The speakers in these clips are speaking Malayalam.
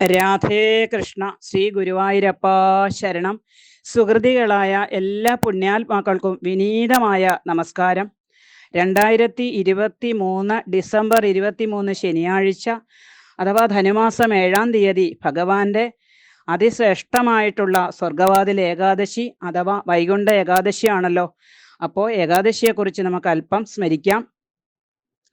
രാധേ കൃഷ്ണ ശ്രീ ഗുരുവായൂരപ്പ ശരണം. സുഹൃതികളായ എല്ലാ പുണ്യാത്മാക്കൾക്കും വിനീതമായ നമസ്കാരം. രണ്ടായിരത്തി ഇരുപത്തി മൂന്ന് ഡിസംബർ ഇരുപത്തി മൂന്ന് ശനിയാഴ്ച അഥവാ ധനുമാസം ഏഴാം തീയതി ഭഗവാന്റെ അതിശ്രേഷ്ഠമായിട്ടുള്ള സ്വർഗവാതിൽ ഏകാദശി അഥവാ വൈകുണ്ഠ ഏകാദശിയാണല്ലോ. അപ്പോൾ ഏകാദശിയെക്കുറിച്ച് നമുക്ക് അല്പം സ്മരിക്കാം.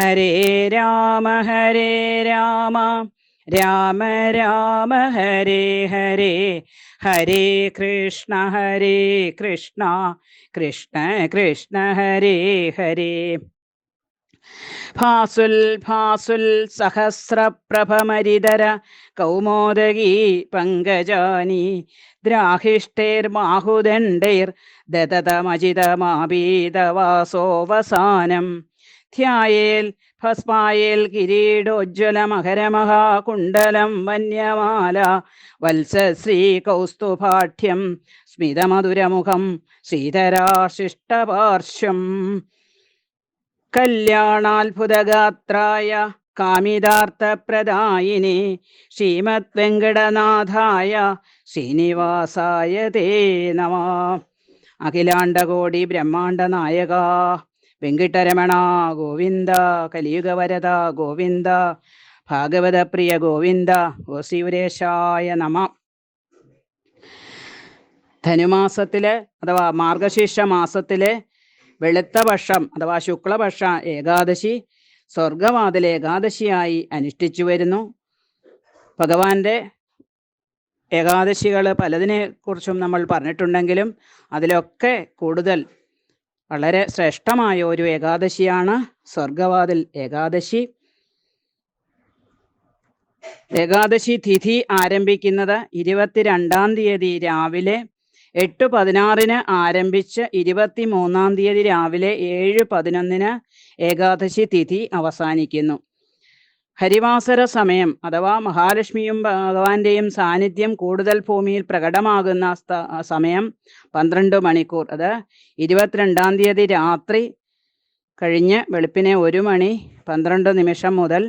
ഹരേ രാമ ഹരേ രാമ രാമ രാമ ഹരേ ഹരേ ഹരേ കൃഷ്ണ ഹരേ കൃഷ്ണ കൃഷ്ണ കൃഷ്ണ ഹരേ ഹരേ. ഭാസുൽ ഭാസുൽ സഹസ്രപ്രഭമരിതര കൗമോദകീ പങ്കജാനി ദ്രാഹിഷ്ടേർമാഹുദണ്ഡൈർ ദതതമജിതമാപീതവാസോവസാനം ധ്യായേൽ ഭസ്മായേൽ കിരീടോജ്വലമഹരമഹാകുണ്ടലം വന്യമാല വത്സശ്രീ കൗസ്തുഭാഠ്യം സ്മിതമധുരമുഖം ശ്രീധരാശിഷ്ടപാർശ്വം. കല്യാണാത്ഭുതഗാത്രായ കാമിതാർത്ഥപ്രദായിനി ശ്രീമത് വെങ്കടനാഥായ ശ്രീനിവാസായ തേ നമ. അഖിലാണ്ടകോടി ബ്രഹ്മാണ്ട നായക വെങ്കിട്ടരമണ ഗോവിന്ദ കലിയുഗവരദ ഗോവിന്ദ ഭാഗവത പ്രിയ ഗോവിന്ദ ഓസിയുരേശായ നമ. ധനുമാസത്തിലെ അഥവാ മാർഗശീർഷ മാസത്തിലെ വെളുത്ത പക്ഷം അഥവാ ശുക്ലപക്ഷ ഏകാദശി സ്വർഗവാതിൽ ഏകാദശിയായി അനുഷ്ഠിച്ചു വരുന്നു. ഭഗവാന്റെ ഏകാദശികൾ പലതിനെ കുറിച്ചും നമ്മൾ പറഞ്ഞിട്ടുണ്ടെങ്കിലും അതിലൊക്കെ കൂടുതൽ വളരെ ശ്രേഷ്ഠമായ ഒരു ഏകാദശിയാണ് സ്വർഗവാതിൽ ഏകാദശി. ഏകാദശി തിഥി ആരംഭിക്കുന്നത് ഇരുപത്തിരണ്ടാം തീയതി രാവിലെ എട്ട് പതിനാറിന് ആരംഭിച്ച് ഇരുപത്തി മൂന്നാം തീയതി രാവിലെ ഏഴ് പതിനൊന്നിന് ഏകാദശി തിഥി അവസാനിക്കുന്നു. ഹരിവാസര സമയം അഥവാ മഹാലക്ഷ്മിയും ഭഗവാന്റെയും സാന്നിധ്യം കൂടുതൽ ഭൂമിയിൽ പ്രകടമാകുന്ന സമയം പന്ത്രണ്ട് മണിക്കൂർ. അത് ഇരുപത്തിരണ്ടാം തീയതി രാത്രി കഴിഞ്ഞ് വെളുപ്പിനെ ഒരു മണി പന്ത്രണ്ട് നിമിഷം മുതൽ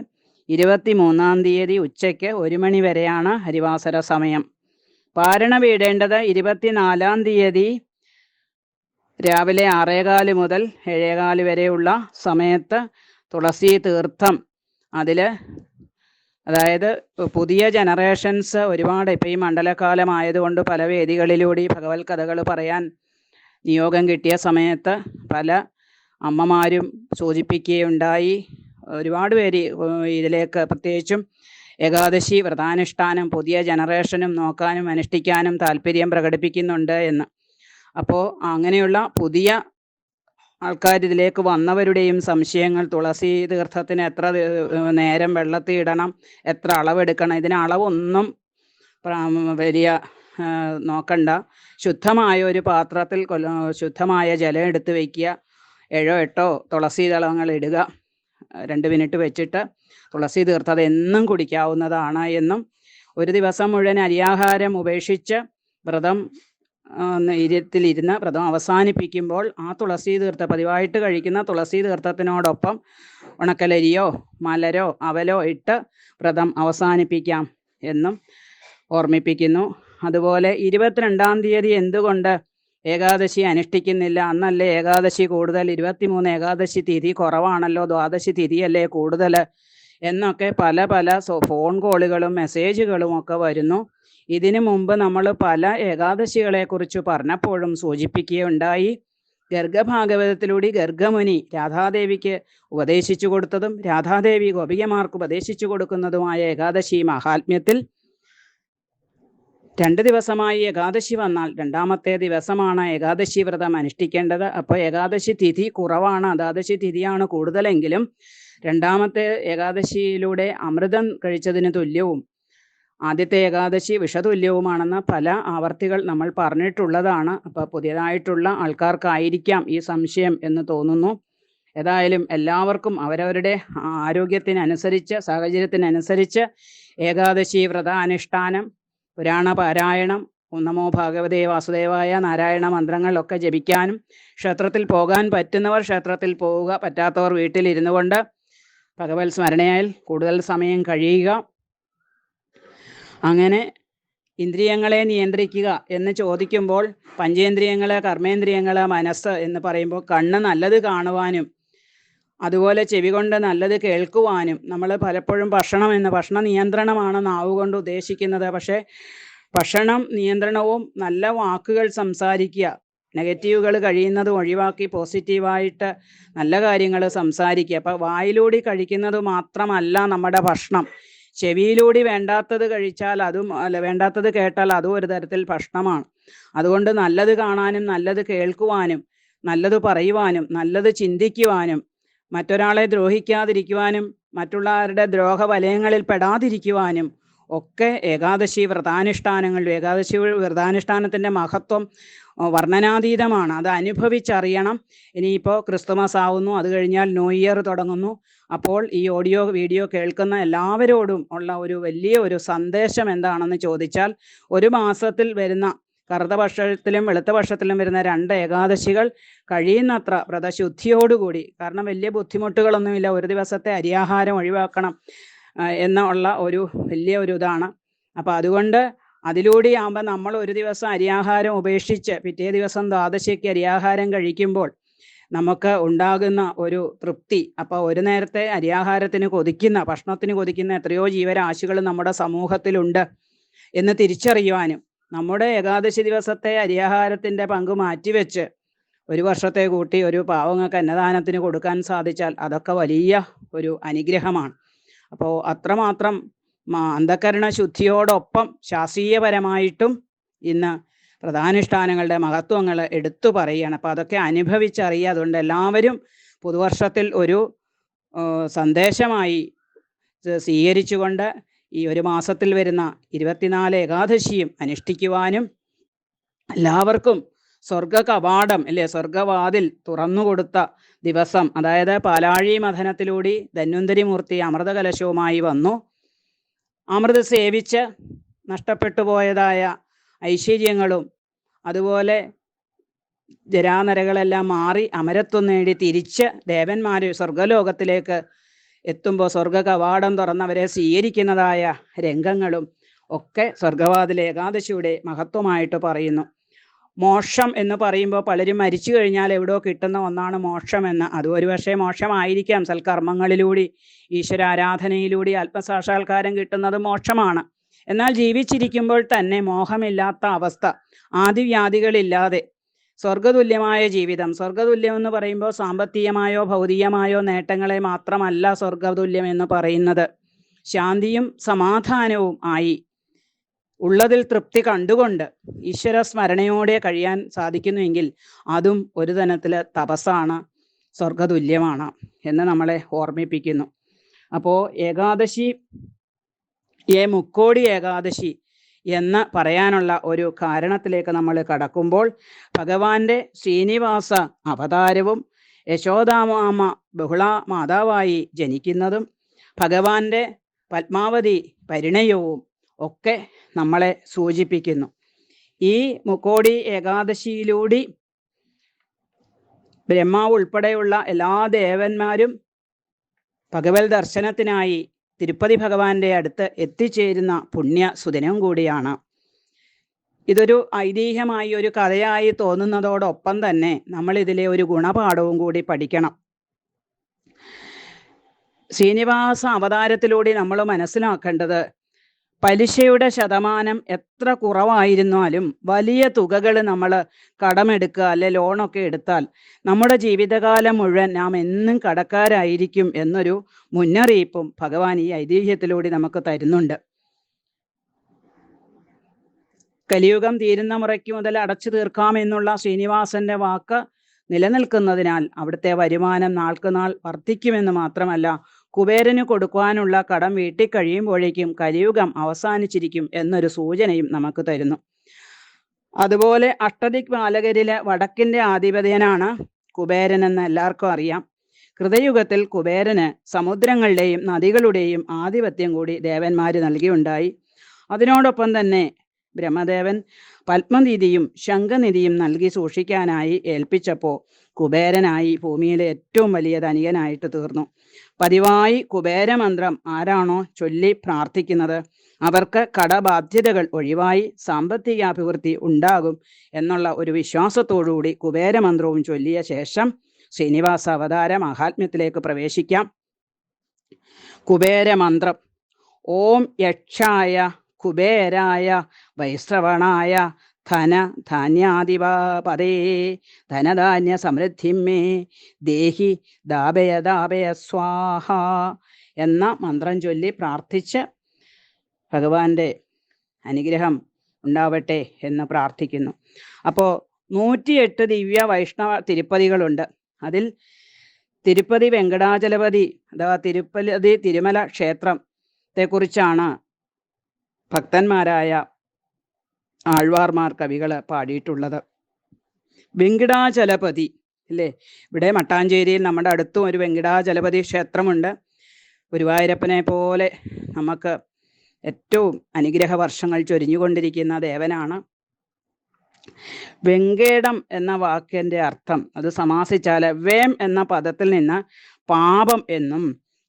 ഇരുപത്തി മൂന്നാം തീയതി ഉച്ചയ്ക്ക് ഒരു മണി വരെയാണ് ഹരിവാസര സമയം. പാരണ വീടേണ്ടത് ഇരുപത്തിനാലാം തീയതി രാവിലെ ആറേകാൽ മുതൽ ഏഴേകാൽ വരെയുള്ള സമയത്ത് തുളസി തീർത്ഥം അതിൽ അതായത് പുതിയ ജനറേഷൻസ് ഒരുപാട് ഇപ്പം ഈ മണ്ഡലകാലമായതുകൊണ്ട് പല വേദികളിലൂടെ ഭഗവത് കഥകൾ പറയാൻ നിയോഗം കിട്ടിയ സമയത്ത് പല അമ്മമാരും സൂചിപ്പിക്കുകയുണ്ടായി. ഒരുപാട് പേര് ഇതിലേക്ക് പ്രത്യേകിച്ചും ഏകാദശി വ്രതാനുഷ്ഠാനം പുതിയ ജനറേഷനും നോക്കാനും അനുഷ്ഠിക്കാനും താല്പര്യം പ്രകടിപ്പിക്കുന്നുണ്ട് എന്ന്. അപ്പോൾ അങ്ങനെയുള്ള പുതിയ ആൾക്കാർ ഇതിലേക്ക് വന്നവരുടെയും സംശയങ്ങൾ തുളസി തീർത്ഥത്തിന് എത്ര നേരം വെള്ളത്തിൽ ഇടണം എത്ര അളവെടുക്കണം ഇതിന് അളവൊന്നും വലിയ നോക്കണ്ട. ശുദ്ധമായ ഒരു പാത്രത്തിൽ ശുദ്ധമായ ജലം എടുത്ത് വയ്ക്കുക ഏഴോ എട്ടോ തുളസി ദളങ്ങൾ ഇടുക. രണ്ട് മിനിറ്റ് വെച്ചിട്ട് തുളസി തീർത്ഥത എന്നും കുടിക്കാവുന്നതാണ് എന്നും ഒരു ദിവസം മുഴുവൻ അരിയാഹാരം ഉപേക്ഷിച്ച് വ്രതം ഇരുത്തിലിരുന്ന് വ്രതം അവസാനിപ്പിക്കുമ്പോൾ ആ തുളസി തീർത്ഥ പതിവായിട്ട് കഴിക്കുന്ന തുളസി തീർത്ഥത്തിനോടൊപ്പം ഉണക്കലരിയോ മലരോ അവലോ ഇട്ട് വ്രതം അവസാനിപ്പിക്കാം എന്നും ഓർമ്മിപ്പിക്കുന്നു. അതുപോലെ ഇരുപത്തിരണ്ടാം തീയതി എന്തുകൊണ്ട് ഏകാദശി അനുഷ്ഠിക്കുന്നില്ല? അന്നല്ലേ ഏകാദശി കൂടുതൽ ഇരുപത്തിമൂന്ന് ഏകാദശി തീയതി കുറവാണല്ലോ ദ്വാദശി തീയതിയല്ലേ കൂടുതൽ എന്നൊക്കെ പല പല ഫോൺ കോളുകളും മെസ്സേജുകളും ഒക്കെ വരുന്നു. ഇതിനു മുമ്പ് നമ്മൾ പല ഏകാദശികളെ കുറിച്ച് പറഞ്ഞപ്പോഴും സൂചിപ്പിക്കുകയുണ്ടായി. ഗർഗഭാഗവതത്തിലൂടെ ഗർഗമുനി രാധാദേവിക്ക് ഉപദേശിച്ചു കൊടുത്തതും രാധാദേവി ഗോപികമാർക്ക് ഉപദേശിച്ചു കൊടുക്കുന്നതുമായ ഏകാദശി മഹാത്മ്യത്തിൽ രണ്ട് ദിവസമായി ഏകാദശി വന്നാൽ രണ്ടാമത്തെ ദിവസമാണ് ഏകാദശി വ്രതം അനുഷ്ഠിക്കേണ്ടത്. അപ്പോൾ ഏകാദശി തിഥി കുറവാണ്. അതാദശി തിഥിയാണ് കൂടുതലെങ്കിലും രണ്ടാമത്തെ ഏകാദശിയിലൂടെ അമൃതം കഴിച്ചതിന് തുല്യവും ആദ്യത്തെ ഏകാദശി വിഷതുല്യവുമാണെന്ന് പല ആവർത്തികൾ നമ്മൾ പറഞ്ഞിട്ടുള്ളതാണ്. അപ്പോൾ പുതിയതായിട്ടുള്ള ആൾക്കാർക്കായിരിക്കാം ഈ സംശയം എന്ന് തോന്നുന്നു. ഏതായാലും എല്ലാവർക്കും അവരവരുടെ ആരോഗ്യത്തിനനുസരിച്ച് സാഹചര്യത്തിനനുസരിച്ച് ഏകാദശി വ്രതാനുഷ്ഠാനം പുരാണ പാരായണം ഭാഗവതേ ഭഗവതേ വാസുദേവായ നാരായണ മന്ത്രങ്ങളൊക്കെ ജപിക്കാനും ക്ഷേത്രത്തിൽ പോകാൻ പറ്റുന്നവർ ക്ഷേത്രത്തിൽ പോവുക പറ്റാത്തവർ വീട്ടിലിരുന്നു കൊണ്ട് ഭഗവത് സ്മരണയാൽ കൂടുതൽ സമയം കഴിയുക. അങ്ങനെ ഇന്ദ്രിയങ്ങളെ നിയന്ത്രിക്കുക എന്ന് ചോദിക്കുമ്പോൾ പഞ്ചേന്ദ്രിയങ്ങൾ കർമ്മേന്ദ്രിയങ്ങൾ മനസ്സ് എന്ന് പറയുമ്പോൾ കണ്ണ് നല്ലത് കാണുവാനും അതുപോലെ ചെവി കൊണ്ട് നല്ലത് കേൾക്കുവാനും നമ്മൾ പലപ്പോഴും ഭക്ഷണം എന്ന് ഭക്ഷണ നിയന്ത്രണമാണ് നാവ് കൊണ്ട് ഉദ്ദേശിക്കുന്നത്. പക്ഷേ ഭക്ഷണം നിയന്ത്രണവും നല്ല വാക്കുകൾ സംസാരിക്കുക നെഗറ്റീവുകൾ കഴിയുന്നത് ഒഴിവാക്കി പോസിറ്റീവായിട്ട് നല്ല കാര്യങ്ങൾ സംസാരിക്കുക. അപ്പോൾ വായിലൂടെ കഴിക്കുന്നത് മാത്രമല്ല നമ്മുടെ ഭക്ഷണം. ചെവിയിലൂടെ വേണ്ടാത്തത് കഴിച്ചാൽ അതും അല്ല വേണ്ടാത്തത് കേട്ടാൽ അതും ഒരു തരത്തിൽ ഭക്ഷണമാണ് അതുകൊണ്ട് നല്ലത് കാണാനും നല്ലത് കേൾക്കുവാനും നല്ലത് പറയുവാനും നല്ലത് ചിന്തിക്കുവാനും മറ്റൊരാളെ ദ്രോഹിക്കാതിരിക്കുവാനും മറ്റുള്ളവരുടെ ദ്രോഹ വലയങ്ങളിൽ പെടാതിരിക്കുവാനും ഒക്കെ ഏകാദശി വ്രതാനുഷ്ഠാനങ്ങൾ ഏകാദശി വ്രതാനുഷ്ഠാനത്തിന്റെ മഹത്വം വർണനാതീതമാണ്. അത് അനുഭവിച്ചറിയണം. ഇനിയിപ്പോൾ ക്രിസ്തുമസ് ആവുന്നു അത് കഴിഞ്ഞാൽ ന്യൂ ഇയർ തുടങ്ങുന്നു. അപ്പോൾ ഈ ഓഡിയോ വീഡിയോ കേൾക്കുന്ന എല്ലാവരോടും ഉള്ള ഒരു വലിയ ഒരു സന്ദേശം എന്താണെന്ന് ചോദിച്ചാൽ ഒരു മാസത്തിൽ വരുന്ന കറുതപക്ഷത്തിലും വെളുത്തപക്ഷത്തിലും വെളുത്ത പക്ഷത്തിലും വരുന്ന രണ്ട് ഏകാദശികൾ കഴിയുന്നത്ര വ്രതശുദ്ധിയോടുകൂടി കാരണം വലിയ ബുദ്ധിമുട്ടുകളൊന്നുമില്ല. ഒരു ദിവസത്തെ അരിയാഹാരം ഒഴിവാക്കണം എന്നുള്ള ഒരു വലിയ ഒരു ഇതാണ്. അപ്പോൾ അതുകൊണ്ട് അതിലൂടെ ആകുമ്പോൾ നമ്മൾ ഒരു ദിവസം അരിയാഹാരം ഉപേക്ഷിച്ച് പിറ്റേ ദിവസം ദ്വാദശിക്ക് അരിയാഹാരം കഴിക്കുമ്പോൾ നമുക്ക് ഉണ്ടാകുന്ന ഒരു തൃപ്തി. അപ്പോൾ ഒരു നേരത്തെ അരിയാഹാരത്തിന് കൊതിക്കുന്ന ഭക്ഷണത്തിന് കൊതിക്കുന്ന എത്രയോ ജീവരാശികൾ നമ്മുടെ സമൂഹത്തിലുണ്ട്. എന്ന് തിരിച്ചറിയുവാനും നമ്മുടെ ഏകാദശി ദിവസത്തെ അരിയാഹാരത്തിന്റെ പങ്ക് മാറ്റിവെച്ച് ഒരു വർഷത്തെ കൂട്ടി ഒരു പാവങ്ങൾക്ക് അന്നദാനത്തിന് കൊടുക്കാൻ സാധിച്ചാൽ അതൊക്കെ വലിയ ഒരു അനുഗ്രഹമാണ്. അപ്പോൾ അത്രമാത്രം അന്ധകരണ ശുദ്ധിയോടൊപ്പം ശാസ്ത്രീയപരമായിട്ടും ഇന്ന് പ്രധാനുഷ്ഠാനങ്ങളുടെ മഹത്വങ്ങൾ എടുത്തു പറയുകയാണ്. അപ്പോൾ അതൊക്കെ അനുഭവിച്ചറിയുക. അതുകൊണ്ട് എല്ലാവരും പുതുവർഷത്തിൽ ഒരു സന്ദേശമായി സ്വീകരിച്ചുകൊണ്ട് ഈ ഒരു മാസത്തിൽ വരുന്ന ഇരുപത്തിനാല് ഏകാദശിയും അനുഷ്ഠിക്കുവാനും എല്ലാവർക്കും സ്വർഗ കവാടം അല്ലേ സ്വർഗവാതിൽ തുറന്നുകൊടുത്ത ദിവസം അതായത് പാലാഴി മഥനത്തിലൂടെ ധന്വന്തരി മൂർത്തി അമൃതകലശവുമായി വന്നു. അമൃത് സേവിച്ച് നഷ്ടപ്പെട്ടു പോയതായ ഐശ്വര്യങ്ങളും അതുപോലെ ജരാനരകളെല്ലാം മാറി അമരത്വം നേടി തിരിച്ച് ദേവന്മാർ സ്വർഗലോകത്തിലേക്ക് എത്തുമ്പോൾ സ്വർഗ കവാടം തുറന്നവരെ സ്വീകരിക്കുന്നതായ രംഗങ്ങളും ഒക്കെ സ്വർഗവാതിലെ ഏകാദശിയുടെ മഹത്വമായിട്ട് പറയുന്നു. മോക്ഷം എന്ന് പറയുമ്പോൾ പലരും മരിച്ചു കഴിഞ്ഞാൽ എവിടെയോ കിട്ടുന്ന ഒന്നാണ് മോക്ഷം എന്ന്. അത് ഒരുപക്ഷെ മോക്ഷമായിരിക്കാം. സൽക്കർമ്മങ്ങളിലൂടെ ഈശ്വരാരാധനയിലൂടെ ആത്മസാക്ഷാത്കാരം കിട്ടുന്നത് മോക്ഷമാണ്. എന്നാൽ ജീവിച്ചിരിക്കുമ്പോൾ തന്നെ മോഹമില്ലാത്ത അവസ്ഥ ആദിവ്യാധികളില്ലാതെ സ്വർഗതുല്യമായ ജീവിതം. സ്വർഗതുല്യം എന്ന് പറയുമ്പോൾ സാമ്പത്തികമായോ ഭൗതികമായോ നേട്ടങ്ങളെ മാത്രമല്ല സ്വർഗതുല്യം എന്ന് പറയുന്നത്. ശാന്തിയും സമാധാനവും ആയി ഉള്ളതിൽ തൃപ്തി കണ്ടുകൊണ്ട് ഈശ്വര സ്മരണയോടെ കഴിയാൻ സാധിക്കുന്നുവെങ്കിൽ അതും ഒരു തരത്തിൽ തപസ്സാണ് സ്വർഗതുല്യമാണ് എന്ന് നമ്മളെ ഓർമ്മിപ്പിക്കുന്നു. അപ്പോൾ ഏകാദശി ഏ മുക്കോടി ഏകാദശി എന്ന് പറയാനുള്ള ഒരു കാരണത്തിലേക്ക് നമ്മൾ കടക്കുമ്പോൾ ഭഗവാന്റെ ശ്രീനിവാസ അവതാരവും യശോദാമാമ ബഹുള മാതാവായി ജനിക്കുന്നതും ഭഗവാന്റെ പത്മാവതി പരിണയവും ഒക്കെ നമ്മളെ സൂചിപ്പിക്കുന്നു. ഈ മുക്കോടി ഏകാദശിയിലൂടെ ബ്രഹ്മാവ് ഉൾപ്പെടെയുള്ള എല്ലാ ദേവന്മാരും ഭഗവത് ദർശനത്തിനായി തിരുപ്പതി ഭഗവാന്റെ അടുത്ത് എത്തിച്ചേരുന്ന പുണ്യ സുദിനം കൂടിയാണ്. ഇതൊരു ഐതിഹ്യമായി ഒരു കഥയായി തോന്നുന്നതോടൊപ്പം തന്നെ നമ്മൾ ഇതിലെ ഒരു ഗുണപാഠവും കൂടി പഠിക്കണം. ശ്രീനിവാസ അവതാരത്തിലൂടെ നമ്മൾ മനസ്സിലാക്കേണ്ടത് പലിശയുടെ ശതമാനം എത്ര കുറവായിരുന്നാലും വലിയ തുകകൾ നമ്മൾ കടമെടുക്കുക അല്ലെ ലോണൊക്കെ എടുത്താൽ നമ്മുടെ ജീവിതകാലം മുഴുവൻ നാം എന്നും കടക്കാരായിരിക്കും എന്നൊരു മുന്നറിയിപ്പും ഭഗവാൻ ഈ ഐതിഹ്യത്തിലൂടെ നമുക്ക് തരുന്നുണ്ട്. കലിയുഗം തീരുന്ന മുറയ്ക്ക് മുതൽ അടച്ചു തീർക്കാമെന്നുള്ള ശ്രീനിവാസന്റെ വാക്ക് നിലനിൽക്കുന്നതിനാൽ അവിടുത്തെ വരുമാനം നാൾക്കുനാൾ വർദ്ധിക്കുമെന്ന് മാത്രമല്ല കുബേരന് കൊടുക്കുവാനുള്ള കടം വീട്ടിക്കഴിയുമ്പോഴേക്കും കലിയുഗം അവസാനിച്ചിരിക്കും എന്നൊരു സൂചനയും നമുക്ക് തരുന്നു. അതുപോലെ അഷ്ടദിക് ബാലകരിലെ വടക്കിന്റെ ആധിപത്യനാണ് കുബേരൻ എന്ന് എല്ലാവർക്കും അറിയാം. കൃതയുഗത്തിൽ കുബേരന് സമുദ്രങ്ങളുടെയും നദികളുടെയും ആധിപത്യം കൂടി ദേവന്മാര് നൽകിയുണ്ടായി. അതിനോടൊപ്പം തന്നെ ബ്രഹ്മദേവൻ പത്മനിധിയും ശംഖനിധിയും നൽകി സൂക്ഷിക്കാനായി ഏൽപ്പിച്ചപ്പോൾ കുബേരനായി ഭൂമിയിലെ ഏറ്റവും വലിയ ധനികനായിട്ട് തീർന്നു. പതിവായി കുബേരമന്ത്രം ആരാണോ ചൊല്ലി പ്രാർത്ഥിക്കുന്നത്. അവർക്ക് കടബാധ്യതകൾ ഒഴിവായി സാമ്പത്തിക അഭിവൃദ്ധി ഉണ്ടാകും എന്നുള്ള ഒരു വിശ്വാസത്തോടുകൂടി കുബേരമന്ത്രവും ചൊല്ലിയ ശേഷം ശ്രീനിവാസ അവതാര മഹാത്മ്യത്തിലേക്ക് പ്രവേശിക്കാം. കുബേരമന്ത്രം. ഓം യക്ഷായ കുബേരായ വൈശ്രവണായ ധന ധാന്യാധിപതേ ധനധാന്യ സമൃദ്ധിം മേ ദേഹി ദാപയ ദാപയ സ്വാഹ എന്ന മന്ത്രം ചൊല്ലി പ്രാർത്ഥിച്ച് ഭഗവാന്റെ അനുഗ്രഹം ഉണ്ടാവട്ടെ എന്ന് പ്രാർത്ഥിക്കുന്നു. അപ്പോൾ നൂറ്റിയെട്ട് ദിവ്യ വൈഷ്ണവ തിരുപ്പതികളുണ്ട്. അതിൽ തിരുപ്പതി വെങ്കടാചലപതി അഥവാ തിരുപ്പതി തിരുമല ക്ഷേത്രത്തെക്കുറിച്ചാണ് ഭക്തന്മാരായ ആഴ്വാർമാർ കവികൾ പാടിയിട്ടുള്ളത്. വെങ്കിടാചലപതി അല്ലേ ഇവിടെ മട്ടാഞ്ചേരിയിൽ നമ്മുടെ അടുത്തും ഒരു വെങ്കിടാചലപതി ക്ഷേത്രമുണ്ട്. ഗുരുവായൂരപ്പനെ പോലെ നമുക്ക് ഏറ്റവും അനുഗ്രഹ വർഷങ്ങൾ ചൊരിഞ്ഞുകൊണ്ടിരിക്കുന്ന ദേവനാണ്. വെങ്കേടം എന്ന വാക്കിന്റെ അർത്ഥം അത് സമാസിച്ചാൽ വേം എന്ന പദത്തിൽ നിന്ന് പാപം എന്നും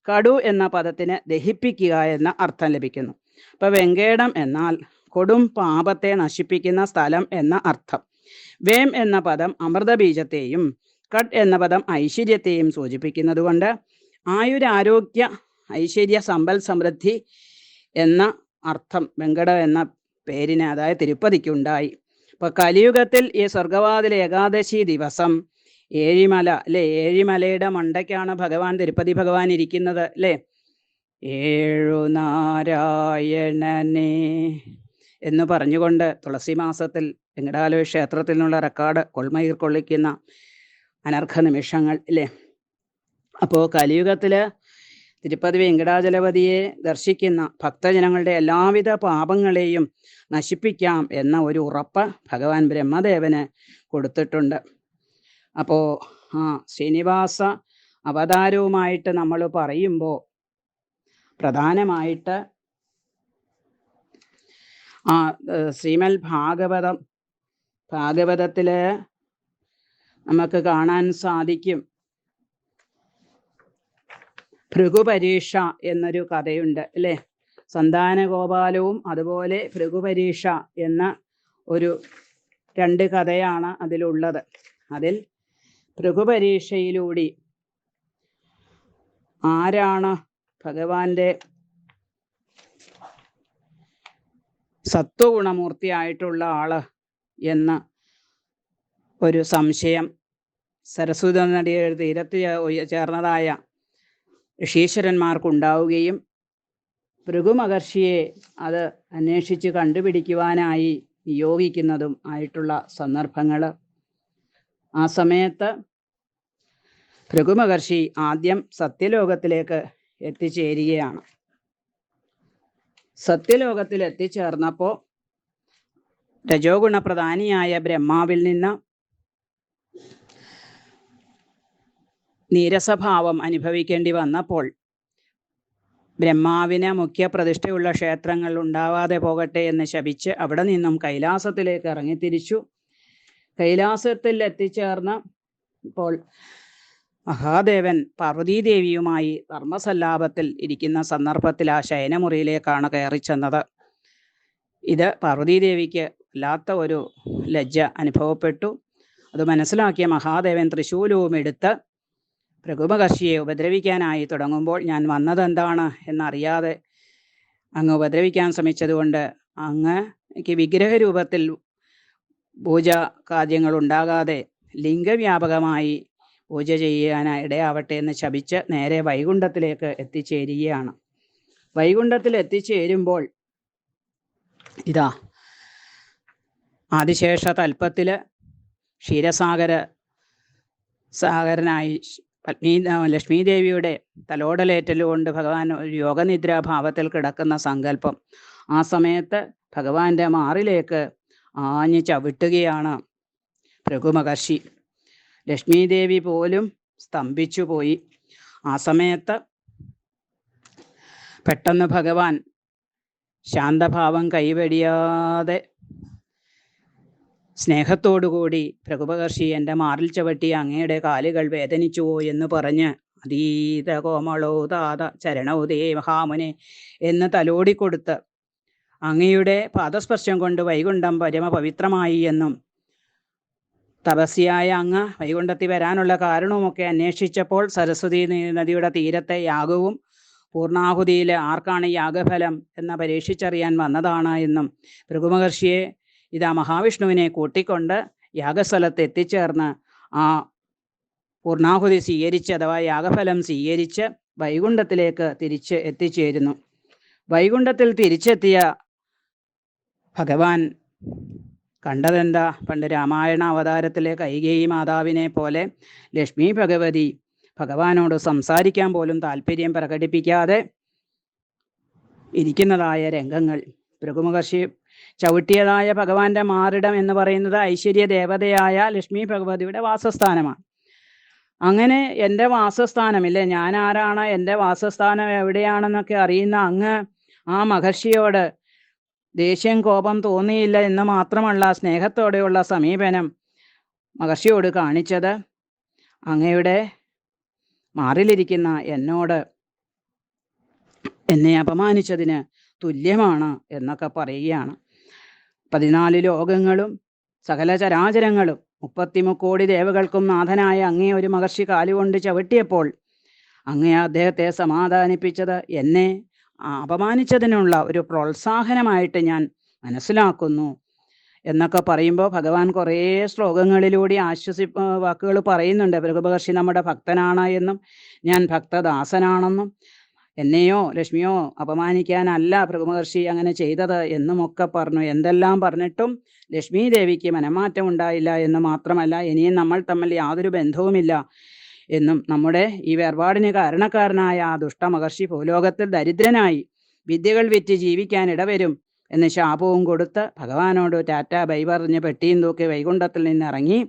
കടു എന്ന പദത്തിന് ദഹിപ്പിക്കുക എന്ന അർത്ഥം ലഭിക്കുന്നു. അപ്പൊ വെങ്കേടം എന്നാൽ കൊടും പാപത്തെ നശിപ്പിക്കുന്ന സ്ഥലം എന്ന അർത്ഥം. വേം എന്ന പദം അമൃതബീജത്തെയും കട് എന്ന പദം ഐശ്വര്യത്തെയും സൂചിപ്പിക്കുന്നതുകൊണ്ട് ആയുരാരോഗ്യ ഐശ്വര്യ സമ്പൽ സമൃദ്ധി എന്ന അർത്ഥം വെങ്കട എന്ന പേരിന് അതായത് തിരുപ്പതിക്കുണ്ടായി. ഇപ്പൊ കലിയുഗത്തിൽ ഈ സ്വർഗവാതിൽ ഏകാദശി ദിവസം ഏഴിമല അല്ലെ? ഏഴിമലയുടെ മണ്ടയ്ക്കാണ് ഭഗവാൻ തിരുപ്പതി ഭഗവാൻ ഇരിക്കുന്നത് അല്ലേ? ഏഴു നാരായണനെ എന്ന് പറഞ്ഞുകൊണ്ട് തുളസി മാസത്തിൽ വെങ്കടാലയ ക്ഷേത്രത്തിൽ നിന്നുള്ള റെക്കോർഡ് കൊൾമയിർ കൊള്ളിക്കുന്ന അനർഘ നിമിഷങ്ങൾ അല്ലേ അപ്പോൾ കലിയുഗത്തിൽ തിരുപ്പതി വെങ്കടാചലപതിയെ ദർശിക്കുന്ന ഭക്തജനങ്ങളുടെ എല്ലാവിധ പാപങ്ങളെയും നശിപ്പിക്കാം എന്ന ഒരു ഉറപ്പ് ഭഗവാൻ ബ്രഹ്മദേവന് കൊടുത്തിട്ടുണ്ട്. അപ്പോൾ ആ ശ്രീനിവാസ അവതാരവുമായിട്ട് നമ്മൾ പറയുമ്പോൾ പ്രധാനമായിട്ട് ആ ശ്രീമൽ ഭാഗവതം. ഭാഗവതത്തിൽ നമുക്ക് കാണാൻ സാധിക്കും. ഭൃഗുപരീക്ഷ എന്നൊരു കഥയുണ്ട് അല്ലേ? സന്താനഗോപാലവും അതുപോലെ ഭൃഗുപരീക്ഷ എന്ന ഒരു രണ്ട് കഥയാണ് അതിലുള്ളത്. അതിൽ ഭൃഗുപരീക്ഷയിലൂടെ ആരാണ് ഭഗവാന്റെ സത്വഗുണമൂർത്തിയായിട്ടുള്ള ആൾ എന്ന് ഒരു സംശയം സരസ്വതി നദിയുടെ തീരത്ത് ചേർന്നതായ ഋഷീശ്വരന്മാർക്കുണ്ടാവുകയും ഭൃഗു മഹർഷിയെ അത് അന്വേഷിച്ച് കണ്ടുപിടിക്കുവാനായി നിയോഗിക്കുന്നതും ആയിട്ടുള്ള സന്ദർഭങ്ങൾ ആ സമയത്ത് ഭൃഗു മഹർഷി ആദ്യം സത്യലോകത്തിലേക്ക് എത്തിച്ചേരുകയാണ്. സത്യലോകത്തിൽ എത്തിച്ചേർന്നപ്പോൾ രജോ ഗുണപ്രധാനിയായ ബ്രഹ്മാവിൽ നിന്ന് നീരസഭാവം അനുഭവിക്കേണ്ടി വന്നപ്പോൾ ബ്രഹ്മാവിന് മുഖ്യ പ്രതിഷ്ഠയുള്ള ക്ഷേത്രങ്ങൾ ഉണ്ടാവാതെ പോകട്ടെ എന്ന് ശപിച്ച് അവിടെ നിന്നും കൈലാസത്തിലേക്ക് ഇറങ്ങിത്തിരിച്ചു. കൈലാസത്തിൽ എത്തിച്ചേർന്ന ഇപ്പോൾ മഹാദേവൻ പാർവതീദേവിയുമായി ധർമ്മസല്ലാപത്തിൽ ഇരിക്കുന്ന സന്ദർഭത്തിൽ ആ ശയനമുറിയിലേക്കാണ് കയറി ചെന്നത്. ഇത് പാർവതീദേവിക്ക് അല്ലാത്ത ഒരു ലജ്ജ അനുഭവപ്പെട്ടു. അത് മനസ്സിലാക്കിയ മഹാദേവൻ തൃശൂലവും എടുത്ത് പ്രകുപകർഷിയെ ഉപദ്രവിക്കാനായി തുടങ്ങുമ്പോൾ ഞാൻ വന്നതെന്താണ് എന്നറിയാതെ അങ്ങ് ഉപദ്രവിക്കാൻ ശ്രമിച്ചതുകൊണ്ട് അങ്ങ് വിഗ്രഹ രൂപത്തിൽ പൂജ കാര്യങ്ങൾ ഉണ്ടാകാതെ ലിംഗവ്യാപകമായി പൂജ ചെയ്യാനായി ഇടയാവട്ടെ എന്ന് ശപിച്ച് നേരെ വൈകുണ്ഠത്തിലേക്ക് എത്തിച്ചേരുകയാണ്. വൈകുണ്ഠത്തിൽ എത്തിച്ചേരുമ്പോൾ ഇതാ ആദിശേഷ തൽപ്പത്തിൽ ക്ഷീരസാഗര സാഗരനായി പത്നി ലക്ഷ്മീദേവിയുടെ തലോടലേറ്റലുകൊണ്ട് ഭഗവാൻ ഒരു യോഗനിദ്രാഭാവത്തിൽ കിടക്കുന്ന സങ്കല്പം ആ സമയത്ത് ഭഗവാന്റെ മാറിലേക്ക് ആഞ്ഞു ചവിട്ടുകയാണ് ഭൃഗുമഹർഷി ലക്ഷ്മി ദേവി പോലും സ്തംഭിച്ചു പോയി. ആ സമയത്ത് പെട്ടെന്ന് ഭഗവാൻ ശാന്തഭാവം കൈവെടിയാതെ സ്നേഹത്തോടുകൂടി ഭൃഗുപകർഷി എന്റെ മാറിൽ ചവിട്ടി അങ്ങയുടെ കാലുകൾ വേദനിച്ചുവോ എന്ന് പറഞ്ഞ് അതീത കോമളോ താത ചരണോദേ മഹാമുനെ എന്ന് തലോടിക്കൊടുത്ത് അങ്ങയുടെ പാദസ്പർശം കൊണ്ട് വൈകുണ്ഠം പരമപവിത്രമായി എന്നും തപസ്യായ അങ്ങ് വൈകുണ്ഠത്തിൽ വരാനുള്ള കാരണവുമൊക്കെ അന്വേഷിച്ചപ്പോൾ സരസ്വതി നദിയുടെ തീരത്തെ യാഗവും പൂർണാഹുതിയിൽ ആർക്കാണ് യാഗഫലം എന്ന പരീക്ഷിച്ചറിയാൻ വന്നതാണ് എന്നും ഭൃഗുമഹർഷിയെ ഇതാ മഹാവിഷ്ണുവിനെ കൂട്ടിക്കൊണ്ട് യാഗസ്ഥലത്ത് എത്തിച്ചേർന്ന് ആ പൂർണാഹുതി സ്വീകരിച്ച് അഥവാ യാഗഫലം സ്വീകരിച്ച് വൈകുണ്ഠത്തിലേക്ക് തിരിച്ച് എത്തിച്ചേരുന്നു. വൈകുണ്ഠത്തിൽ തിരിച്ചെത്തിയ ഭഗവാൻ കണ്ടതെന്താ? പണ്ട് രാമായണ അവതാരത്തിലെ കൈകേയി മാതാവിനെ പോലെ ലക്ഷ്മി ഭഗവതി ഭഗവാനോട് സംസാരിക്കാൻ പോലും താല്പര്യം പ്രകടിപ്പിക്കാതെ ഇരിക്കുന്നതായ രംഗങ്ങൾ. ഭൃഗുമഹർഷി ചവിട്ടിയതായ ഭഗവാന്റെ മാറിടം എന്ന് പറയുന്നത് ഐശ്വര്യ ദേവതയായ ലക്ഷ്മി ഭഗവതിയുടെ വാസസ്ഥാനമാണ്. അങ്ങനെ എന്റെ വാസസ്ഥാനം ഇല്ലേ? ഞാൻ ആരാണ് എന്റെ വാസസ്ഥാനം എവിടെയാണെന്നൊക്കെ അറിയുന്ന അങ്ങ് ആ മഹർഷിയോട് ദേഷ്യം കോപം തോന്നിയില്ല എന്ന് മാത്രമല്ല സ്നേഹത്തോടെയുള്ള സമീപനം മഹർഷിയോട് കാണിച്ചത്. അങ്ങയുടെ മാറിലിരിക്കുന്ന എന്നോട് എന്നെ അപമാനിച്ചതിന് തുല്യമാണ് എന്നൊക്കെ പറയുകയാണ്. പതിനാല് ലോകങ്ങളും സകല ചരാചരങ്ങളും മുപ്പത്തിമുക്കോടി ദേവകൾക്കും നാഥനായ അങ്ങേ ഒരു മഹർഷി കാലുകൊണ്ട് ചവിട്ടിയപ്പോൾ അങ്ങേ അദ്ദേഹത്തെ സമാധാനിപ്പിച്ചത് എന്നെ അപമാനിച്ചതിനുള്ള ഒരു പ്രോത്സാഹനമായിട്ട് ഞാൻ മനസ്സിലാക്കുന്നു. എന്നൊക്കെ പറയുമ്പോൾ ഭഗവാൻ കുറേ ശ്ലോകങ്ങളിലൂടെ ആശ്വസി വാക്കുകൾ പറയുന്നുണ്ട്. ഭൃഗപകർഷി നമ്മുടെ ഭക്തനാണ് എന്നും ഞാൻ ഭക്തദാസനാണെന്നും എന്നെയോ ലക്ഷ്മിയോ അപമാനിക്കാനല്ല ഭൃഗുമഹർഷി അങ്ങനെ ചെയ്തത് എന്നുമൊക്കെ പറഞ്ഞു. എന്തെല്ലാം പറഞ്ഞിട്ടും ലക്ഷ്മി ദേവിക്ക് മനമാറ്റം ഉണ്ടായില്ല എന്ന് മാത്രമല്ല ഇനിയും നമ്മൾ തമ്മിൽ യാതൊരു ബന്ധവുമില്ല. എന്നും നമ്മുടെ ഈ വേർപാടിന് കാരണക്കാരനായ ആ ദുഷ്ടമഹർഷി ഭൂലോകത്തിൽ ദരിദ്രനായി വിദ്യകൾ വിറ്റ് ജീവിക്കാൻ ഇടവരും എന്ന് ശാപവും കൊടുത്ത് ഭഗവാനോട് ടാറ്റ ബൈ പറഞ്ഞ് പെട്ടിയും തൂക്കി വൈകുണ്ഠത്തിൽ നിന്ന് ഇറങ്ങി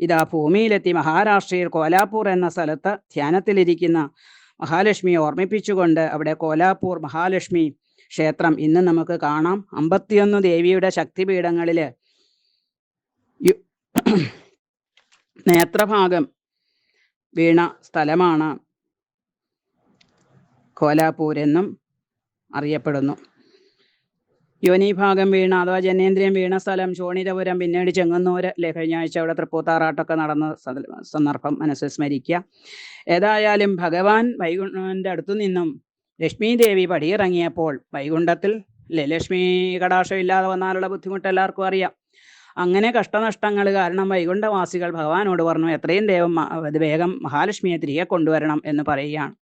ഇതാ ഭൂമിയിലെത്തി മഹാരാഷ്ട്രയിൽ കോലാപൂർ എന്ന സ്ഥലത്ത് ധ്യാനത്തിലിരിക്കുന്ന മഹാലക്ഷ്മിയെ ഓർമ്മിപ്പിച്ചുകൊണ്ട് അവിടെ കോലാപൂർ മഹാലക്ഷ്മി ക്ഷേത്രം ഇന്ന് നമുക്ക് കാണാം. അമ്പത്തിയൊന്ന് ദേവിയുടെ ശക്തിപീഠങ്ങളിൽ നേത്രഭാഗം വീണ സ്ഥലമാണ്. കോലാപൂർ എന്നും അറിയപ്പെടുന്നു. യോനിഭാഗം വീണ അഥവാ ജനേന്ദ്രിയം വീണ സ്ഥലം ചോണിതപുരം പിന്നീട് ചെങ്ങന്നൂര് അല്ലെ അവിടെ തൃപ്പൂത്താറാട്ടൊക്കെ നടന്ന സന്ദർഭം മനസ്സിൽ സ്മരിക്കുക ഏതായാലും ഭഗവാൻ വൈകുണ്ഠന്റെ അടുത്തു നിന്നും ലക്ഷ്മി ദേവി പടിയിറങ്ങിയപ്പോൾ വൈകുണ്ഠത്തിൽ ലക്ഷ്മി കടാക്ഷം ഇല്ലാതെ വന്നാലുള്ള ബുദ്ധിമുട്ട് എല്ലാവർക്കും അറിയാം. അങ്ങനെ കഷ്ടനഷ്ടങ്ങൾ കാരണം വൈകുണ്ഠവാസികൾ ഭഗവാനോട് പറഞ്ഞു എത്രയും ദേവം വേഗം മഹാലക്ഷ്മിയെ തിരികെ കൊണ്ടുവരണം എന്ന് പറയുകയാണ്.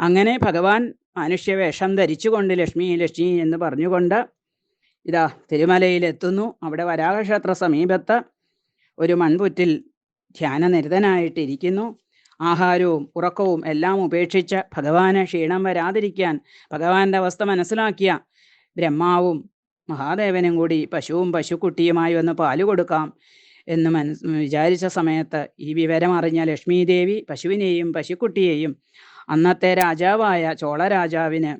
അങ്ങനെ ഭഗവാൻ മനുഷ്യവേഷം ധരിച്ചുകൊണ്ട് ലക്ഷ്മി ലക്ഷ്മി എന്ന് പറഞ്ഞുകൊണ്ട് ഇതാ തിരുമലയിലെത്തുന്നു. അവിടെ വരാഹക്ഷേത്ര സമീപത്ത് ഒരു മൺപുറ്റിൽ ധ്യാനനിരതനായിട്ടിരിക്കുന്നു. ആഹാരവും ഉറക്കവും എല്ലാം ഉപേക്ഷിച്ച് ഭഗവാന് ക്ഷീണം വരാതിരിക്കാൻ ഭഗവാന്റെ അവസ്ഥ മനസ്സിലാക്കിയ ബ്രഹ്മാവും മഹാദേവനും കൂടി പശുവും പശുക്കുട്ടിയുമായി വന്ന് പാൽ കൊടുക്കാം എന്ന് മനസ് വിചാരിച്ച സമയത്ത് ഈ വിവരം അറിഞ്ഞ ലക്ഷ്മി ദേവി പശുവിനെയും പശുക്കുട്ടിയെയും അന്നത്തെ രാജാവായ ചോള രാജാവിന്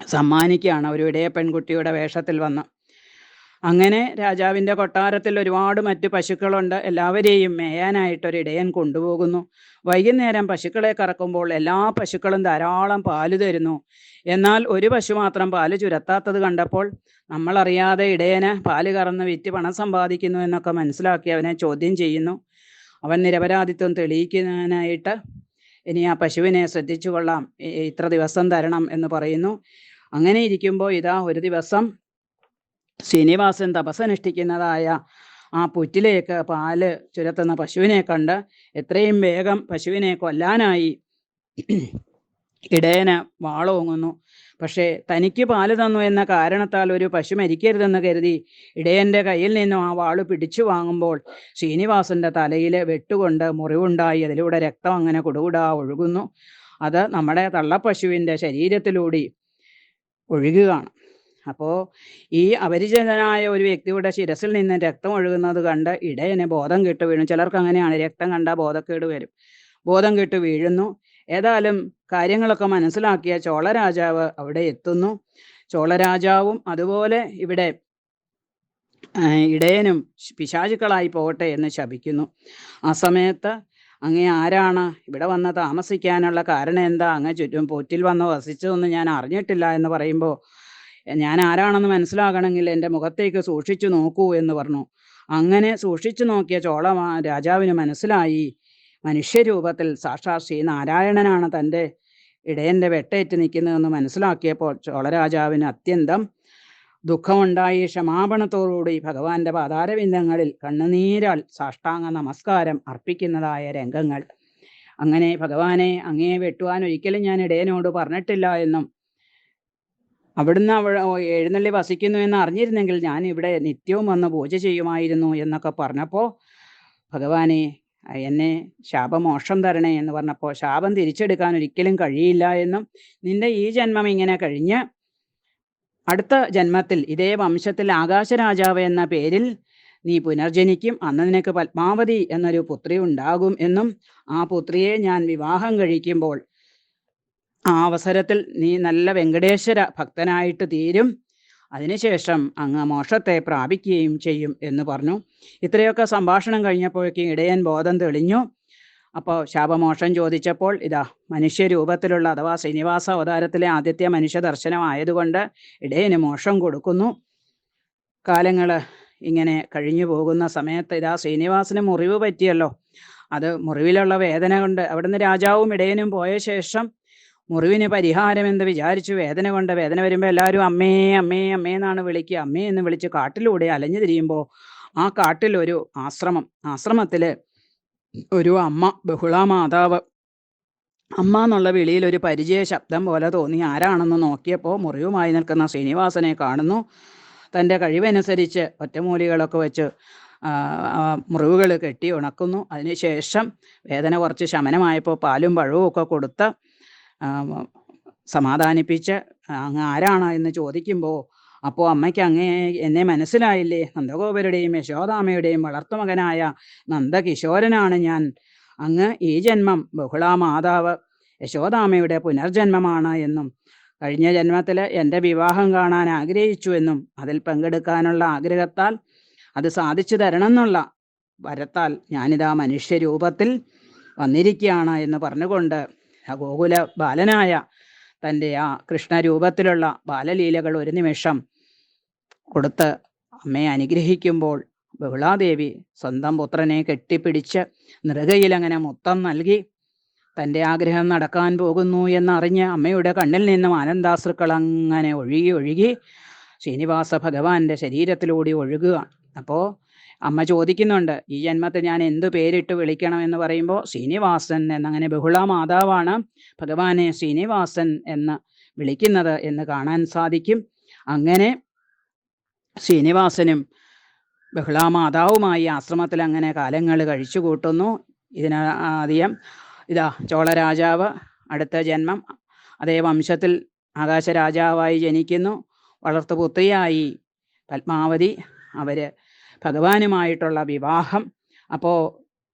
സമ്മാനിക്കുകയാണ്. ഒരു ഇടയ പെൺകുട്ടിയുടെ വേഷത്തിൽ വന്ന്. അങ്ങനെ രാജാവിന്റെ കൊട്ടാരത്തിൽ ഒരുപാട് മറ്റു പശുക്കളുണ്ട്. എല്ലാവരെയും മേയാനായിട്ട് ഒരു ഇടയൻ കൊണ്ടുപോകുന്നു. വൈകുന്നേരം പശുക്കളെ കറക്കുമ്പോൾ എല്ലാ പശുക്കളും ധാരാളം പാൽ തരുന്നു. എന്നാൽ ഒരു പശു മാത്രം പാൽ ചുരത്താത്തത് കണ്ടപ്പോൾ നമ്മളറിയാതെ ഇടയന് പാൽ കറന്ന് വിറ്റ് പണം സമ്പാദിക്കുന്നു എന്നൊക്കെ മനസ്സിലാക്കി അവനെ ചോദ്യം ചെയ്യുന്നു. അവൻ നിരപരാധിത്വം തെളിയിക്കുന്നതിനായിട്ട് ഇനി ആ പശുവിനെ ശ്രദ്ധിച്ചു കൊള്ളാം. ഇത്ര ദിവസം തരണം എന്ന് പറയുന്നു. അങ്ങനെ ഇരിക്കുമ്പോൾ ഇതാ ഒരു ദിവസം ശ്രീനിവാസൻ തപസ്സനുഷ്ഠിക്കുന്നതായ ആ പുറ്റിലേക്ക് പാൽ ചുരത്തുന്ന പശുവിനെ കണ്ട് എത്രയും വേഗം പശുവിനെ കൊല്ലാനായി ഇടയന് വാളോങ്ങുന്നു. പക്ഷേ തനിക്ക് പാൽ തന്നു എന്ന കാരണത്താൽ ഒരു പശു മരിക്കരുതെന്ന് കരുതി ഇടയന്റെ കയ്യിൽ നിന്നും ആ വാൾ പിടിച്ചു വാങ്ങുമ്പോൾ ശ്രീനിവാസന്റെ തലയിൽ വെട്ടുകൊണ്ട് മുറിവുണ്ടായി. അതിലൂടെ രക്തം അങ്ങനെ കൊടുകൂടാ ഒഴുകുന്നു. അത് നമ്മുടെ തള്ളപ്പശുവിന്റെ ശരീരത്തിലൂടെ ഒഴുകുകയാണ്. അപ്പോൾ ഈ അപരിചിതനായ ഒരു വ്യക്തിയുടെ ശിരസിൽ നിന്ന് രക്തം ഒഴുകുന്നത് കണ്ട് ഇടയനെ ബോധം കെട്ട് വീഴും. ചിലർക്ക് അങ്ങനെയാണ് രക്തം കണ്ടാൽ ബോധക്കേട് വരും. ബോധം കെട്ട് വീഴുന്നു. ഏതായാലും കാര്യങ്ങളൊക്കെ മനസ്സിലാക്കിയ ചോളരാജാവ് അവിടെ എത്തുന്നു. ചോളരാജാവും അതുപോലെ ഇവിടെ ഇടയനും പിശാചുക്കളായി പോകട്ടെ എന്ന് ശപിക്കുന്നു. ആ സമയത്ത് അങ്ങേ ആരാണ്? ഇവിടെ വന്ന് താമസിക്കാനുള്ള കാരണം എന്താ? അങ്ങ് ചുറ്റും പോറ്റിൽ വന്ന് വസിച്ചതൊന്നും ഞാൻ അറിഞ്ഞിട്ടില്ല എന്ന് പറയുമ്പോൾ ഞാൻ ആരാണെന്ന് മനസ്സിലാകണമെങ്കിൽ എന്റെ മുഖത്തേക്ക് സൂക്ഷിച്ചു നോക്കൂ എന്ന് പറഞ്ഞു. അങ്ങനെ സൂക്ഷിച്ചു നോക്കിയ ചോള രാജാവിന് മനസ്സിലായി. മനുഷ്യരൂപത്തിൽ സാക്ഷാത് ശ്രീ നാരായണനാണ് തന്റെ ഇടയന്റെ വെട്ടേറ്റ് നിൽക്കുന്നതെന്ന് മനസ്സിലാക്കിയപ്പോൾ ചോളരാജാവിന് അത്യന്തം ദുഃഖമുണ്ടായി. ക്ഷമാപണത്തോടുകൂടി ഭഗവാന്റെ പാതാരവിന്ദങ്ങളിൽ കണ്ണുനീരാൽ സാഷ്ടാംഗ നമസ്കാരം അർപ്പിക്കുന്നതായ രംഗങ്ങൾ. അങ്ങനെ ഭഗവാനെ അങ്ങേ വെട്ടുവാൻ ഒരിക്കലും ഞാൻ ഇടയനോട് പറഞ്ഞിട്ടില്ല എന്നും അവിടുന്ന് അവ എഴുന്നള്ളി വസിക്കുന്നു എന്ന് അറിഞ്ഞിരുന്നെങ്കിൽ ഞാൻ ഇവിടെ നിത്യവും വന്ന് പൂജ ചെയ്യുമായിരുന്നു എന്നൊക്കെ പറഞ്ഞപ്പോൾ ഭഗവാനെ എന്നെ ശാപമോക്ഷം തരണേ എന്ന് പറഞ്ഞപ്പോൾ ശാപം തിരിച്ചെടുക്കാൻ ഒരിക്കലും കഴിയില്ല എന്നും നിന്റെ ഈ ജന്മം ഇങ്ങനെ കഴിഞ്ഞ് അടുത്ത ജന്മത്തിൽ ഇതേ വംശത്തിൽ ആകാശരാജാവ് എന്ന പേരിൽ നീ പുനർജനിക്കും അന്ന് നിനക്ക് പത്മാവതി എന്നൊരു പുത്രി ഉണ്ടാകും എന്നും ആ പുത്രിയെ ഞാൻ വിവാഹം കഴിക്കുമ്പോൾ ആ അവസരത്തിൽ നീ നല്ല വെങ്കടേശ്വര ഭക്തനായിട്ട് തീരും. അതിനുശേഷം അങ്ങ് മോക്ഷത്തെ പ്രാപിക്കുകയും ചെയ്യും എന്ന് പറഞ്ഞു. ഇത്രയൊക്കെ സംഭാഷണം കഴിഞ്ഞപ്പോഴേക്കും ഇടയൻ ബോധം തെളിഞ്ഞു. അപ്പോൾ ശാപമോക്ഷം ചോദിച്ചപ്പോൾ ഇതാ മനുഷ്യരൂപത്തിലുള്ള അഥവാ ശ്രീനിവാസ അവതാരത്തിലെ ആദ്യത്തെ മനുഷ്യ ദർശനമായതുകൊണ്ട് ഇടയന് മോക്ഷം കൊടുക്കുന്നു. കാലങ്ങൾ ഇങ്ങനെ കഴിഞ്ഞു പോകുന്ന സമയത്ത് ഇതാ ശ്രീനിവാസിന് മുറിവ് പറ്റിയല്ലോ. അത് മുറിവിലുള്ള വേദന കൊണ്ട് അവിടുന്ന് രാജാവും ഇടയനും പോയ ശേഷം മുറിവിന് പരിഹാരം എന്ന് വിചാരിച്ചു വേദന കൊണ്ട് വേദന വരുമ്പോൾ എല്ലാവരും അമ്മേ അമ്മേ അമ്മേ എന്നാണ് വിളിക്കുക. അമ്മേ എന്ന് വിളിച്ച് കാട്ടിലൂടെ അലഞ്ഞു തിരിയുമ്പോൾ ആ കാട്ടിൽ ഒരു ആശ്രമം. ആശ്രമത്തിൽ ഒരു അമ്മ ബഹുള മാതാവ്. അമ്മ എന്നുള്ള വിളിയിൽ ഒരു പരിചയ ശബ്ദം പോലെ തോന്നി. ആരാണെന്ന് നോക്കിയപ്പോൾ മുറിവുമായി നിൽക്കുന്ന ശ്രീനിവാസനെ കാണുന്നു. തന്റെ കഴിവനുസരിച്ച് ഒറ്റമൂലികളൊക്കെ വെച്ച് മുറിവുകൾ കെട്ടി ഉണക്കുന്നു. അതിനുശേഷം വേദന കുറച്ച് ശമനമായപ്പോൾ പാലും പഴവും ഒക്കെ കൊടുത്ത് സമാധാനിപ്പിച്ച് അങ്ങ് ആരാണ് എന്ന് ചോദിക്കുമ്പോൾ അപ്പോൾ അമ്മയ്ക്ക് അങ്ങേ എന്നെ മനസ്സിലായില്ലേ? നന്ദഗോപരുടെയും യശോദാമയുടെയും വളർത്തുമകനായ നന്ദകിശോരനാണ് ഞാൻ. അങ്ങ് ഈ ജന്മം ബഹുള മാതാവ് യശോദാമയുടെ പുനർജന്മമാണ് എന്നും കഴിഞ്ഞ ജന്മത്തിൽ എന്റെ വിവാഹം കാണാൻ ആഗ്രഹിച്ചു എന്നും അതിൽ പങ്കെടുക്കാനുള്ള ആഗ്രഹത്താൽ അത് സാധിച്ചു തരണം എന്നുള്ള വരത്താൽ ഞാനിതാ മനുഷ്യരൂപത്തിൽ വന്നിരിക്കുകയാണ് എന്ന് പറഞ്ഞുകൊണ്ട് ഗോകുല ബാലനായ തന്റെ ആ കൃഷ്ണരൂപത്തിലുള്ള ബാലലീലകൾ ഒരു നിമിഷം കൊടുത്ത് അമ്മയെ അനുഗ്രഹിക്കുമ്പോൾ ബഹുളാദേവി സ്വന്തം പുത്രനെ കെട്ടിപ്പിടിച്ച് നെറുകയിൽ അങ്ങനെ മുത്തം നൽകി തന്റെ ആഗ്രഹം നടക്കാൻ പോകുന്നു എന്നറിഞ്ഞ് അമ്മയുടെ കണ്ണിൽ നിന്നും ആനന്ദാശ്രുക്കൾ അങ്ങനെ ഒഴുകി ഒഴുകി ശ്രീനിവാസ ഭഗവാന്റെ ശരീരത്തിലൂടെ ഒഴുകുക. അപ്പോൾ അമ്മ ചോദിക്കുന്നുണ്ട് ഈ ജന്മത്തെ ഞാൻ എന്തു പേരിട്ട് വിളിക്കണം എന്ന് പറയുമ്പോൾ ശ്രീനിവാസൻ എന്നങ്ങനെ ബഹുള മാതാവാണ് ഭഗവാനെ ശ്രീനിവാസൻ എന്ന് വിളിക്കുന്നത് എന്ന് കാണാൻ സാധിക്കും. അങ്ങനെ ശ്രീനിവാസനും ബഹുള മാതാവുമായി ആശ്രമത്തിൽ അങ്ങനെ കാലങ്ങൾ കഴിച്ചു കൂട്ടുന്നു. ഇതിന് ആദ്യം ഇതാ ചോള രാജാവ് അടുത്ത ജന്മം അതേ വംശത്തിൽ ആകാശരാജാവായി ജനിക്കുന്നു. വളർത്തുപുത്രിയായി പത്മാവതി. അവർ ഭഗവാനുമായിട്ടുള്ള വിവാഹം. അപ്പോൾ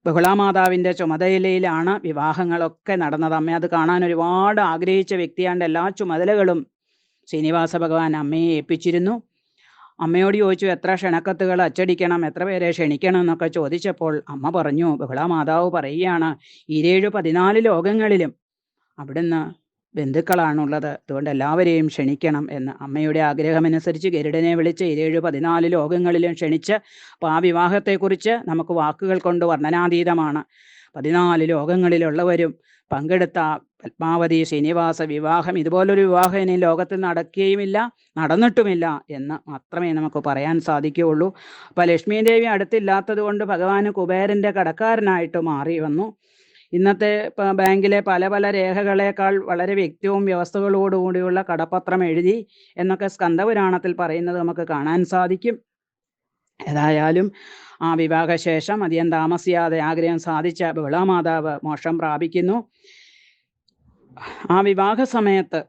ബഹുളാമാതാവിന്റെ ചുമതലയിലാണ് വിവാഹങ്ങളൊക്കെ നടന്നത്. അമ്മ അത് കാണാൻ ഒരുപാട് ആഗ്രഹിച്ച വ്യക്തിയാണ്ട് എല്ലാ ചുമതലകളും ശ്രീനിവാസ ഭഗവാൻ അമ്മയെ ഏൽപ്പിച്ചിരുന്നു. അമ്മയോട് ചോദിച്ചു എത്ര ക്ഷണക്കത്തുകൾ അച്ചടിക്കണം എത്ര പേരെ ക്ഷണിക്കണം എന്നൊക്കെ ചോദിച്ചപ്പോൾ അമ്മ പറഞ്ഞു ബഹുളാമാതാവ് പറയുകയാണ് ഇരേഴ് പതിനാല് ലോകങ്ങളിലും അവിടുന്ന് ബന്ധുക്കളാണുള്ളത്. അതുകൊണ്ട് എല്ലാവരെയും ക്ഷണിക്കണം എന്ന് അമ്മയുടെ ആഗ്രഹമനുസരിച്ച് ഗരുഡനെ വിളിച്ച് ഇരേഴ് പതിനാല് ലോകങ്ങളിലും ക്ഷണിച്ച് അപ്പോൾ ആ വിവാഹത്തെക്കുറിച്ച് നമുക്ക് വാക്കുകൾ കൊണ്ട് വർണനാതീതമാണ്. പതിനാല് ലോകങ്ങളിലുള്ളവരും പങ്കെടുത്ത പത്മാവതി ശ്രീനിവാസ വിവാഹം ഇതുപോലൊരു വിവാഹം ഇനി ലോകത്തിൽ നടക്കുകയുമില്ല നടന്നിട്ടുമില്ല എന്ന് മാത്രമേ നമുക്ക് പറയാൻ സാധിക്കുകയുള്ളൂ. അപ്പോൾ ലക്ഷ്മി ദേവി അടുത്തില്ലാത്തത് കൊണ്ട് ഭഗവാന് കുബേരന്റെ കടക്കാരനായിട്ട് മാറി വന്നു. ഇന്നത്തെ ബാങ്കിലെ പല പല രേഖകളേക്കാൾ വളരെ വ്യക്തവും വ്യവസ്ഥകളോടുകൂടിയുള്ള കടപ്പത്രം എഴുതി എന്നൊക്കെ സ്കന്ദപുരാണത്തിൽ പറയുന്നത് നമുക്ക് കാണാൻ സാധിക്കും. ഏതായാലും ആ വിവാഹശേഷം അധികം താമസിയാതെ ആഗ്രഹം സാധിച്ച ബഹളാമാതാവ് മോക്ഷം പ്രാപിക്കുന്നു. ആ വിവാഹ സമയത്ത്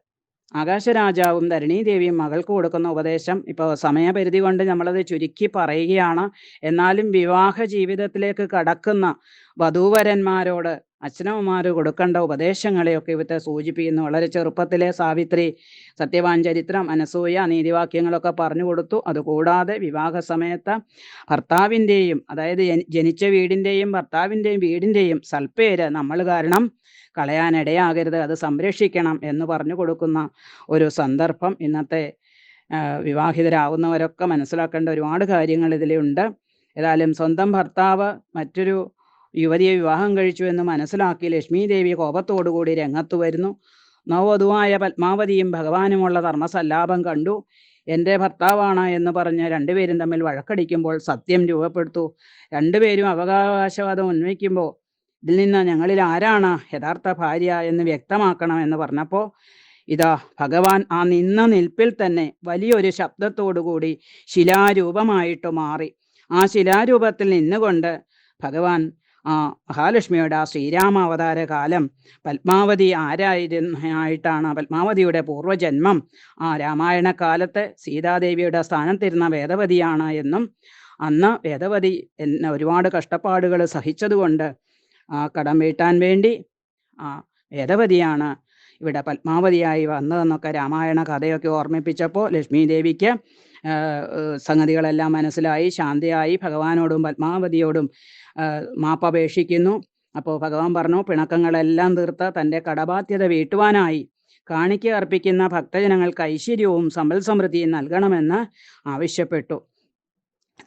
ആകാശരാജാവും ധരണീദേവിയും മകൾക്ക് കൊടുക്കുന്ന ഉപദേശം ഇപ്പോൾ സമയപരിധി കൊണ്ട് നമ്മളത് ചുരുക്കി പറയുകയാണ്. എന്നാലും വിവാഹ ജീവിതത്തിലേക്ക് കടക്കുന്ന വധൂവരന്മാരോട് അച്ഛനമ്മമാർ കൊടുക്കേണ്ട ഉപദേശങ്ങളെയൊക്കെ ഇവത്തെ സൂചിപ്പിക്കുന്നു. വളരെ ചെറുപ്പത്തിലെ സാവിത്രി സത്യവാൻ ചരിത്രം അനസൂയ നീതിവാക്യങ്ങളൊക്കെ പറഞ്ഞു കൊടുത്തു. അതുകൂടാതെ വിവാഹ സമയത്ത് ഭർത്താവിന്റെയും അതായത് ജനി- ജനിച്ച വീടിന്റെയും ഭർത്താവിന്റെയും വീടിന്റെയും സൽപ്പേര് നമ്മൾ കാരണം കളയാനിടയാകരുത്. അത് സംരക്ഷിക്കണം എന്ന് പറഞ്ഞു കൊടുക്കുന്ന ഒരു സന്ദർഭം ഇന്നത്തെ വിവാഹിതരാകുന്നവരൊക്കെ മനസ്സിലാക്കേണ്ട ഒരുപാട് കാര്യങ്ങൾ ഇതിലുണ്ട്. ഏതായാലും സ്വന്തം ഭർത്താവ് മറ്റൊരു യുവതിയെ വിവാഹം കഴിച്ചു എന്ന് മനസ്സിലാക്കി ലക്ഷ്മി ദേവി കോപത്തോടുകൂടി രംഗത്തു വരുന്നു. നവവധുവായ പത്മാവതിയും ഭഗവാനുമുള്ള ധർമ്മസല്ലാപം കണ്ടു. എന്റെ ഭർത്താവാണ് എന്ന് പറഞ്ഞ് രണ്ടുപേരും തമ്മിൽ വഴക്കടിക്കുമ്പോൾ സത്യം രൂപപ്പെടുത്തു. രണ്ടുപേരും അവകാശവാദം ഉന്നയിക്കുമ്പോൾ ഇതിൽ നിന്ന് ഞങ്ങളിൽ ആരാണ് യഥാർത്ഥ ഭാര്യ എന്ന് വ്യക്തമാക്കണം എന്ന് പറഞ്ഞപ്പോൾ ഇതാ ഭഗവാൻ ആ നിന്ന നിൽപ്പിൽ തന്നെ വലിയൊരു ശബ്ദത്തോടുകൂടി ശിലാരൂപമായിട്ട് മാറി. ആ ശിലാരൂപത്തിൽ നിന്നുകൊണ്ട് ഭഗവാൻ മഹാലക്ഷ്മിയുടെ ആ ശ്രീരാമാവതാര കാലം പത്മാവതി ആരായിരുന്നായിട്ടാണ് പത്മാവതിയുടെ പൂർവജന്മം. ആ രാമായണ കാലത്ത് സീതാദേവിയുടെ സ്ഥാനത്തിരുന്ന വേദവതിയാണ് എന്നും അന്ന് വേദവതി എന്ന ഒരുപാട് കഷ്ടപ്പാടുകൾ സഹിച്ചതുകൊണ്ട് ആ കടം വീട്ടാൻ വേണ്ടി ആ വേദവതിയാണ് ഇവിടെ പത്മാവതിയായി വന്നതെന്നൊക്കെ രാമായണ കഥയൊക്കെ ഓർമ്മിപ്പിച്ചപ്പോൾ ലക്ഷ്മി ദേവിക്ക് ആ, സംഗതികളെല്ലാം മനസ്സിലായി ശാന്തിയായി ഭഗവാനോടും പത്മാവതിയോടും മാപ്പപേക്ഷിക്കുന്നു. അപ്പോൾ ഭഗവാൻ പറഞ്ഞു പിണക്കങ്ങളെല്ലാം തീർത്ത് തന്റെ കടബാധ്യത വീട്ടുവാനായി. കാണിക്ക അർപ്പിക്കുന്ന ഭക്തജനങ്ങൾക്ക് ഐശ്വര്യവും സമ്പൽ സമൃദ്ധിയും നൽകണമെന്ന് ആവശ്യപ്പെട്ടു.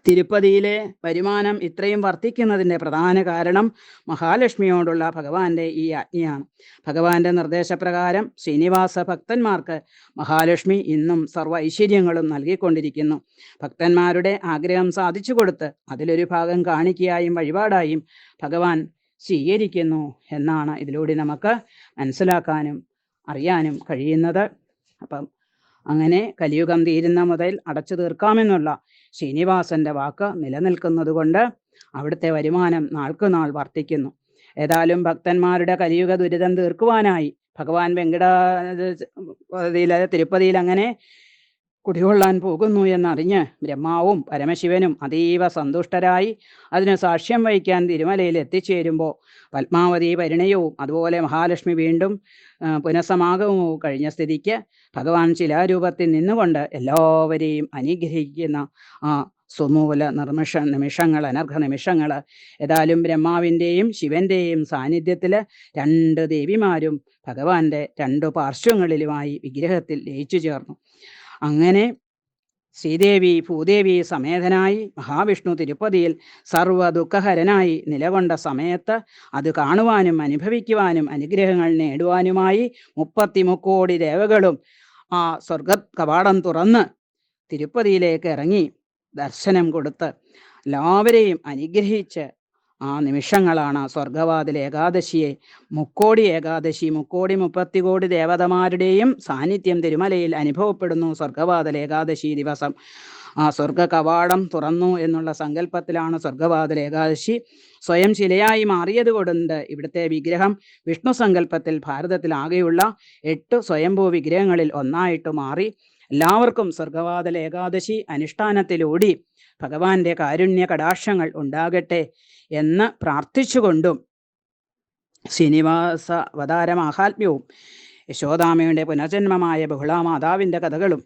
തിരുപ്പതിയിലെ വരുമാനം ഇത്രയും വർദ്ധിക്കുന്നതിന്റെ പ്രധാന കാരണം മഹാലക്ഷ്മിയോടുള്ള ഭഗവാന്റെ ഈ ആജ്ഞയാണ്. ഭഗവാന്റെ നിർദ്ദേശപ്രകാരം ശ്രീനിവാസ ഭക്തന്മാർക്ക് മഹാലക്ഷ്മി ഇന്നും സർവ ഐശ്വര്യങ്ങളും നൽകിക്കൊണ്ടിരിക്കുന്നു. ഭക്തന്മാരുടെ ആഗ്രഹം സാധിച്ചു കൊടുത്ത് അതിലൊരു ഭാഗം കാണിക്കയായും വഴിപാടായും ഭഗവാൻ സ്വീകരിക്കുന്നു എന്നാണ് ഇതിലൂടെ നമുക്ക് മനസ്സിലാക്കാനും അറിയാനും കഴിയുന്നത്. അപ്പം അങ്ങനെ കലിയുഗം തീരുന്ന മുതൽ അടച്ചു തീർക്കാമെന്നുള്ള ശ്രീനിവാസന്റെ വാക്ക് നിലനിൽക്കുന്നതുകൊണ്ട് അവിടുത്തെ വരുമാനം നാൾക്കുനാൾ വർദ്ധിക്കുന്നു ഏതായാലും ഭക്തന്മാരുടെ കലിയുഗ ദുരിതം തീർക്കുവാനായി ഭഗവാൻ വെങ്കടാചലത്തിലെ തിരുപ്പതിയിൽ അങ്ങനെ കുടികൊള്ളാൻ പോകുന്നു എന്നറിഞ്ഞ് ബ്രഹ്മാവും പരമശിവനും അതീവ സന്തുഷ്ടരായി. അതിന് സാക്ഷ്യം വഹിക്കാൻ തിരുമലയിൽ എത്തിച്ചേരുമ്പോൾ പത്മാവതി പരിണയവും അതുപോലെ മഹാലക്ഷ്മി വീണ്ടും പുനസമാഗമവും കഴിഞ്ഞ സ്ഥിതിക്ക് ഭഗവാൻ ശിലാരൂപത്തിൽ നിന്നുകൊണ്ട് എല്ലാവരെയും അനുഗ്രഹിക്കുന്ന ആ സുമൂല നിർമ്മിഷ നിമിഷങ്ങൾ അനർഘ നിമിഷങ്ങൾ. ഏതായാലും ബ്രഹ്മാവിന്റെയും ശിവന്റെയും സാന്നിധ്യത്തിൽ രണ്ട് ദേവിമാരും ഭഗവാന്റെ രണ്ടു പാർശ്വങ്ങളിലുമായി വിഗ്രഹത്തിൽ ലയിച്ചു ചേർന്നു അങ്ങനെ ശ്രീദേവി ഭൂദേവി സമേതനായി മഹാവിഷ്ണു തിരുപ്പതിയിൽ സർവ ദുഃഖഹരനായി നിലകൊണ്ട സമയത്ത് അത് കാണുവാനും അനുഭവിക്കുവാനും അനുഗ്രഹങ്ങൾ നേടുവാനുമായി മുപ്പത്തി മുക്കോടി ദേവകളും ആ സ്വർഗ കവാടം തുറന്ന് തിരുപ്പതിയിലേക്ക് ഇറങ്ങി ദർശനം കൊടുത്ത് എല്ലാവരെയും അനുഗ്രഹിച്ച് ആ നിമിഷങ്ങളാണ് സ്വർഗവാതിൽ ഏകാദശിയെ. മുക്കോടി ഏകാദശി മുക്കോടി മുപ്പത്തി കോടി ദേവതമാരുടെയും സാന്നിധ്യം തിരുമലയിൽ അനുഭവപ്പെടുന്നു സ്വർഗവാതിൽ ഏകാദശി ദിവസം. ആ സ്വർഗ കവാടം തുറന്നു എന്നുള്ള സങ്കല്പത്തിലാണ് സ്വർഗവാതിൽ ഏകാദശി സ്വയം ശിലയായി മാറിയത് കൊണ്ട് ഇവിടുത്തെ വിഗ്രഹം വിഷ്ണു സങ്കല്പത്തിൽ ഭാരതത്തിൽ ആകെയുള്ള എട്ട് സ്വയംഭൂ വിഗ്രഹങ്ങളിൽ ഒന്നായിട്ട് മാറി. എല്ലാവർക്കും സ്വർഗവാതൽ ഏകാദശി അനുഷ്ഠാനത്തിലൂടി ഭഗവാന്റെ കാരുണ്യ കടാക്ഷങ്ങൾ ഉണ്ടാകട്ടെ. എന്ന് പ്രാർത്ഥിച്ചുകൊണ്ടും ശ്രീനിവാസ അവതാര മാഹാത്മ്യവും യശോദാമയുടെ പുനർജന്മമായ ബഹുളാമാതാവിന്റെ കഥകളും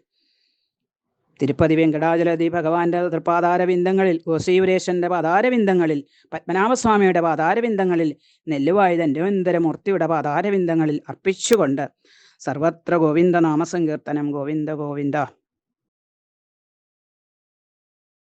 തിരുപ്പതി വെങ്കടാചലതി ഭഗവാന്റെ തൃപ്പാധാരവിന്ദങ്ങളിൽ ഗോശ്രീവരേശന്റെ പാതാരവിന്ദങ്ങളിൽ പത്മനാഭസ്വാമിയുടെ പാതാരവിന്ദങ്ങളിൽ നെല്ലുവായുധന്വന്തരമൂർത്തിയുടെ പാതാരവിന്ദങ്ങളിൽ അർപ്പിച്ചുകൊണ്ട് സർവത്ര ഗോവിന്ദ നാമസങ്കീർത്തനം ഗോവിന്ദ ഗോവിന്ദ.